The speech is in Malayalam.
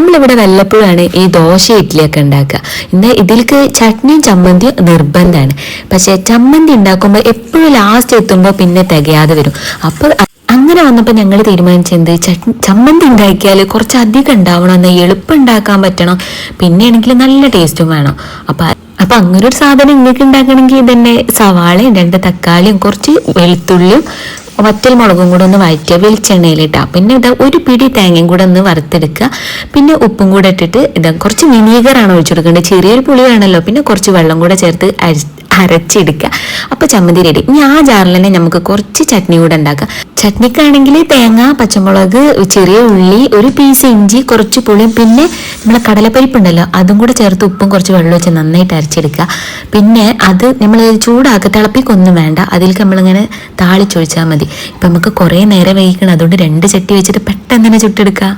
നമ്മളിവിടെ വല്ലപ്പോഴാണ് ഈ ദോശ ഇഡ്ഡലിയൊക്കെ ഉണ്ടാക്കുക. എന്നാൽ ഇതിലേക്ക് ചട്നിയും ചമ്മന്തിയും നിർബന്ധമാണ്. പക്ഷെ ചമ്മന്തി ഉണ്ടാക്കുമ്പോൾ എപ്പോഴും ലാസ്റ്റ് എത്തുമ്പോൾ പിന്നെ തികയാതെ വരും. അപ്പോൾ അങ്ങനെ വന്നപ്പോൾ ഞങ്ങൾ തീരുമാനിച്ചത് ചട്നി ചമ്മന്തി ഉണ്ടാക്കിയാൽ കുറച്ച് അധികം ഉണ്ടാവണം എന്നാൽ എളുപ്പം ഉണ്ടാക്കാൻ പറ്റണം. പിന്നെ ആണെങ്കിൽ നല്ല ടേസ്റ്റും വേണം. അപ്പം അപ്പം അങ്ങനെ ഒരു സാധനം നിങ്ങൾക്ക് ഉണ്ടാക്കണമെങ്കിൽ തന്നെ സവാളയും രണ്ട് തക്കാളിയും കുറച്ച് വെളുത്തുള്ളിയും വറ്റൽ മുളകും കൂടെ ഒന്ന് വഴറ്റുക വെളിച്ചെണ്ണയിലിട്ടാ. പിന്നെ ഇതാ ഒരു പിടി തേങ്ങയും കൂടെ ഒന്ന് വറുത്തെടുക്കുക. പിന്നെ ഉപ്പും കൂടെ ഇട്ടിട്ട് ഇതാ കുറച്ച് വിനീഗറാണ് ഒഴിച്ചു കൊടുക്കേണ്ടത്. ചെറിയൊരു പുളി വേണമല്ലോ പിന്നെ കുറച്ച് വെള്ളം കൂടെ ചേർത്ത് അരച്ചെടുക്കുക. അപ്പോൾ ചമ്മന്തി റെഡി ഇനി ആ ജാറിൽ തന്നെ നമുക്ക് കുറച്ച് ചട്നി കൂടെ ഉണ്ടാക്കാം. ചട്നിക്കാണെങ്കിൽ തേങ്ങ പച്ചമുളക് ചെറിയ ഉള്ളി ഒരു പീസ് ഇഞ്ചി കുറച്ച് പുളിയും പിന്നെ നമ്മൾ കടലപ്പരിപ്പ് ഉണ്ടല്ലോ അതും കൂടെ ചേർത്ത് ഉപ്പും കുറച്ച് വെള്ളം വെച്ച് നന്നായിട്ട് അരച്ചെടുക്കുക. പിന്നെ അത് നമ്മൾ ചൂടാക്കി തിളപ്പിക്കൊന്നും വേണ്ട. അതിലേക്ക് നമ്മളിങ്ങനെ താളിച്ചൊഴിച്ചാൽ മതി. ഇപ്പം നമുക്ക് കുറേ നേരം വൈകിക്കണം അതുകൊണ്ട് രണ്ട് ചട്ടി വെച്ചിട്ട് പെട്ടെന്ന് തന്നെ ചുട്ടെടുക്കുക